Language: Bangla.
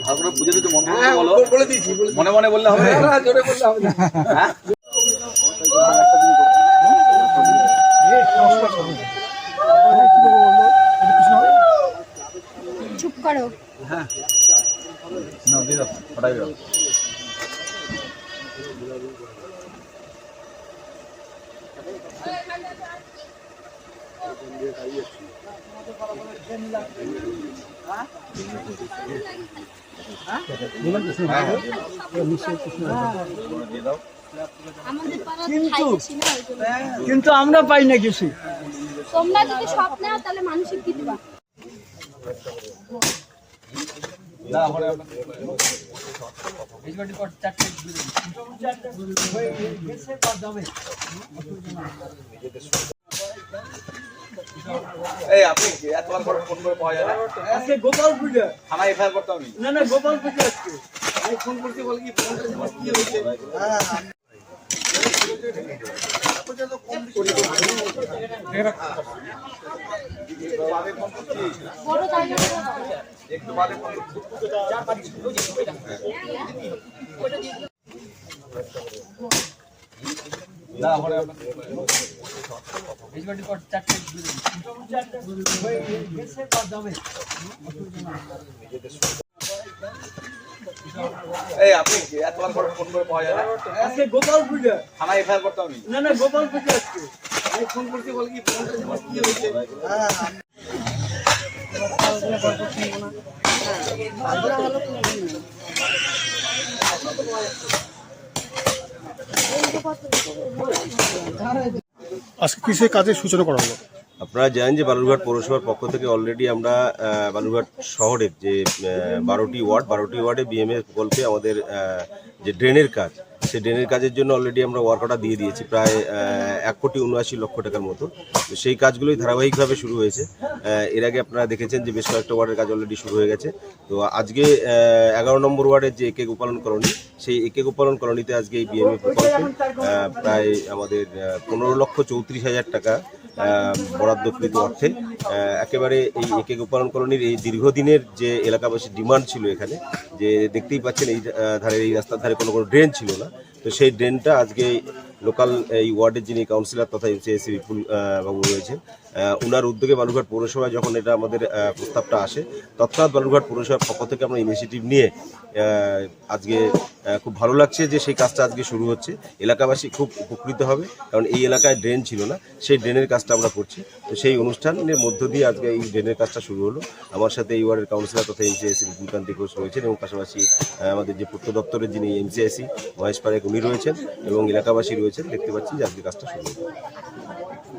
ভালো করে বুঝে দিতে মন হ্যাঁ, বলো? বলে দিয়েছি মনে মনে বললে হবে? হ্যাঁ, জোরে বললে হবে। না। হ্যাঁ? চুপ করো। না দাও দাও কিন্তু আমরা পাই না কিছু। তোমরা যদি সব নাও তাহলে মানুষের কি দিবা? এই আপনি এতবার করে ফোন করে পাওয়া যায় না? আজকে গোপাল পূজা। থানায় এফআইআর করতে হবে না না গোপাল পূজা আজকে। আমি ফোন করতে বলে কি ফোনটা তোমার কি হয়েছে? ফোন করছি একটু বাদে ফোন করছি না এই আপনি এতবার করে ফোন করে পাওয়া যায় না? আজকে গোপাল পূজা। থানায় এফআইআর করতে হবে না না গোপাল পূজা আজকে। আমি ফোন করতে বলে কি ফোনটা তোমার কি হয়েছে? আজকে কিসের কাজের সূচনা করা হলো? আপনারা জানেন যে বালুরঘাট পৌরসভার পক্ষ থেকে অলরেডি আমরা বালুরঘাট শহরের যে বারোটি ওয়ার্ড, বারোটি ওয়ার্ডে বিএমএ প্রকল্পে আমাদের যে ড্রেনের কাজ সেই ড্রেনের কাজের জন্য অলরেডি আমরা ওয়ার্ক অর্ডার দিয়ে দিয়েছি, প্রায় এক কোটি উনআশি লক্ষ টাকার মতো। তো সেই কাজগুলোই ধারাবাহিকভাবে শুরু হয়েছে। এর আগে আপনারা দেখেছেন যে বেশ কয়েকটা ওয়ার্ডের কাজ অলরেডি শুরু হয়ে গেছে। তো আজকে এগারো নম্বর ওয়ার্ডের যে একে গোপালন কলোনি, সেই একে গোপালন কলোনিতে আজকে এই বিএমএ প্রকল্পে প্রায় আমাদের পনেরো লক্ষ চৌত্রিশ হাজার টাকা বরাদ্দকৃত অর্থে একেবারে এই একে গোপালন কলোনির এই দীর্ঘদিনের যে এলাকাবাসীর ডিমান্ড ছিল এখানে, যে দেখতেই পাচ্ছেন এই ধারে এই রাস্তার ধারে কোনো কোনো ড্রেন ছিল না। তো সেই ড্রেনটা আজকে লোকাল, এই ওয়ার্ডের যিনি কাউন্সিলর তথা এমসিএসি বিপুল বাবু রয়েছেন ওনার উদ্যোগে বালুরঘাট পৌরসভায় যখন এটা আমাদের প্রস্তাবটা আসে, তৎক্ষণাৎ বালুরঘাট পৌরসভার পক্ষ থেকে আমরা ইনিশিয়েটিভ নিয়ে আজকে খুব ভালো লাগছে যে সেই কাজটা আজকে শুরু হচ্ছে। এলাকাবাসী খুব উপকৃত হবে, কারণ এই এলাকায় ড্রেন ছিল না, সেই ড্রেনের কাজটা আমরা করছি। তো সেই অনুষ্ঠানের মধ্য দিয়ে আজকে এই ড্রেনের কাজটা শুরু হলো। আমার সাথে এই ওয়ার্ডের কাউন্সিলর তথা এমসিআইসি বিপুলকান্তি ঘোষ রয়েছেন এবং পাশাপাশি আমাদের যে পূর্ত দপ্তরের যিনি এমসিআইসি মহেশ পারেক, উনি রয়েছেন এবং এলাকাবাসী রয়েছেন। দেখতে পাচ্ছি যে আজকে কাজটা শুরু হলো